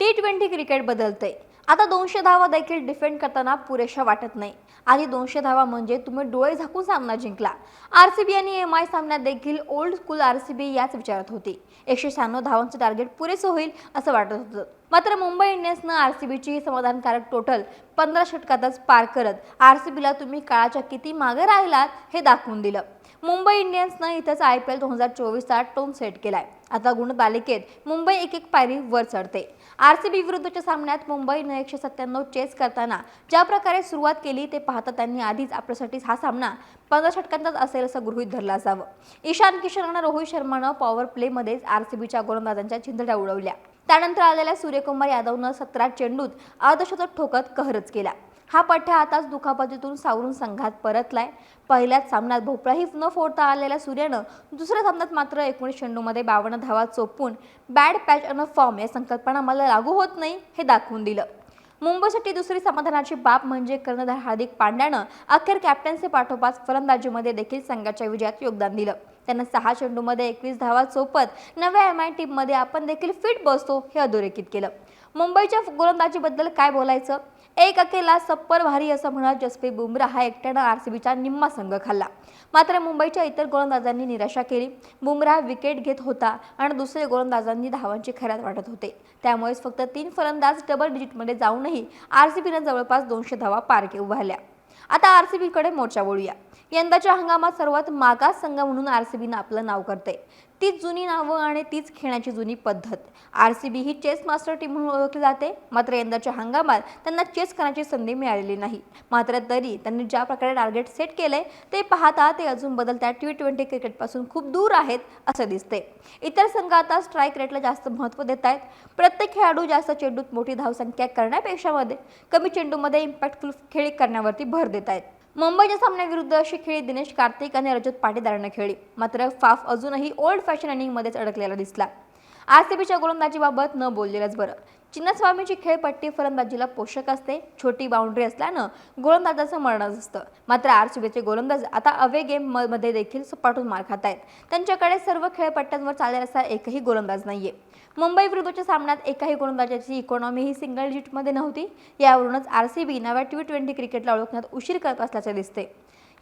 T twenty cricket बदलतंय. आता दोनशे धावा देखील डिफेंड करताना पुरेशा वाटत नाही. आधी दोनशे धावा म्हणजे तुम्ही डोळे झाकून सामना जिंकला. आर सी बी आणि एम आय सामन्यात देखील old school R C B याच विचारात होती. एकशे शहाण्णव धावांचं टार्गेट पुरेसं होईल असं वाटत होतं. मात्र मुंबई इंडियन्सनं आर सी बीची समाधानकारक टोटल पंधरा षटकातच पार करत आर सी बीला तुम्ही काळाच्या किती मागे राहिलात हे दाखवून दिलं. मुंबई इंडियन्सनं इथंच आय पी एल दोन हजार चोवीसचा टोन सेट केलाय. आता गुणतालिकेत मुंबई एक एक पायरी वर चढते. आर सी बी विरुद्धच्या सामन्यात मुंबईनं एकशे सत्त्याण्णव चेस करताना ज्या प्रकारे सुरुवात केली ते पाहता त्यांनी आधीच आपल्यासाठी हा सामना पंधरा षटकांतच असेल असं गृहीत धरला असावं. ईशान किशन आणि रोहित शर्मानं पॉवर प्लेमध्येच आर सी बीच्या गोलंदाजांच्या चिंधड्या उडवल्या. त्यानंतर आलेल्या सूर्यकुमार यादवनं सतरा चेंडूत अर्धशतक ठोकत कहरच केला. हा पठ्ठा आताच दुखापतीतून सावरून संघात परतलाय. पहिल्याच सामन्यात भोपळाही न फोडता आलेल्या सूर्यानं दुसऱ्या सामन्यात मात्र एकोणीस चेंडूमध्ये बावन्न धावा चोपून बॅड पॅच अन फॉर्म या संकल्पना मला लागू होत नाही हे दाखवून दिलं. मुंबईसाठी दुसरी समाधानाची बाब म्हणजे कर्णधार हार्दिक पांड्यानं अखेर कॅप्टन्सी पाठोपाठ फलंदाजीमध्ये देखील संघाच्या विजयात योगदान दिलं. त्यानं सहा चेंडूमध्ये एकवीस धावा चोपत नव्या एम आय टीममध्ये आपण देखील फिट बसतो हे अधोरेखित केलं. मुंबईच्या गोलंदाजीबद्दल काय बोलायचं? एक अकेला सप्पर भारी असं म्हणत जसप्रीत बुमराह हा एकट्यानं आर सी बीचा निम्मा संघ खाल्ला. मात्र मुंबईच्या इतर गोलंदाजांनी निराशा केली. बुमराह विकेट घेत होता आणि दुसरे गोलंदाजांनी धावांची खऱ्यात वाटत होते. त्यामुळेच फक्त तीन फलंदाज डबल डिजिटमध्ये जाऊनही आर सी बीनं जवळपास दोनशे धावा पार उभारल्या. आता आर सी बीकडे मोर्चा वळूया. यंदाच्या हंगामात सर्वात मागास संघ म्हणून आर सी बीनं आपलं नाव करते तीच जुनी नावं आणि तीच खेळण्याची जुनी पद्धत. आर सी बी ही चेस मास्टर टीम म्हणून ओळखली जाते. मात्र यंदाच्या हंगामात त्यांना चेस करण्याची संधी मिळालेली नाही. मात्र तरी त्यांनी ज्या प्रकारे टार्गेट सेट केले ते पाहता ते अजून बदलत्या टी ट्वेंटी क्रिकेटपासून खूप दूर आहेत असं दिसते इतर संघ आता स्ट्राईक रेटला जास्त महत्त्व देत आहेत. प्रत्येक खेळाडू जास्त चेंडूत मोठी धावसंख्या करण्यापेक्षा मध्ये कमी चेंडूमध्ये इम्पॅक्टफुल खेळी करण्यावरती भर देत आहेत. मुंबईच्या सामन्याविरुद्ध अशी खेळी दिनेश कार्तिक आणि रजत पाटीदारांना खेळली. मात्र फाफ अजूनही ओल्ड फॅशन इनिंगमध्येच अडकलेला दिसला. आर सी बीच्या गोलंदाजीबाबत न बोललेलंच बरं. चिन्नस्वामीची खेळपट्टी फलंदाजीला पोषक असते छोटी बाउंड्री असल्यानं गोलंदाजाचं मरणच असतं. मात्र आर सी बीचे गोलंदाज आता अवे गेममध्ये देखील सपाटून मार खात आहेत त्यांच्याकडे सर्व खेळपट्ट्यांवर चालेल असा एकही गोलंदाज नाहीये. मुंबई विरुद्धच्या सामन्यात एकाही गोलंदाजाची इकॉनॉमी ही सिंगल डिजिटमध्ये नव्हती. यावरूनच आर सी बी नव्या टी ट्वेंटी क्रिकेटला ओळखण्यात उशीर करत असल्याचे दिसते.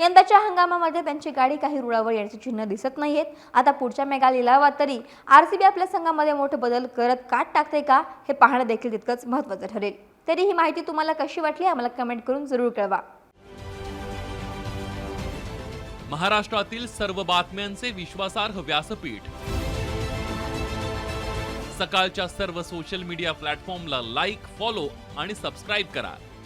यंदाच्या हंगामामध्ये त्यांची गाडी काही रुळावर येण्याची चिन्ह दिसत नाहीयेत. आता पुढच्या मेगा लिलावात तरी आर सी बी आपल्या संघामध्ये मोठे बदल करत काट टाकते का हे पाहणं देखील तितकंच महत्त्वाचं ठरेल. तरी ही माहिती तुम्हाला कशी वाटली आम्हाला कमेंट करून जरूर कळवा. महाराष्ट्रातील सर्व बातम्यांचे विश्वासार्ह व्यासपीठ. सकाळच्या सर्व सोशल मीडिया प्लॅटफॉर्मला लाईक फॉलो आणि सबस्क्राईब करा.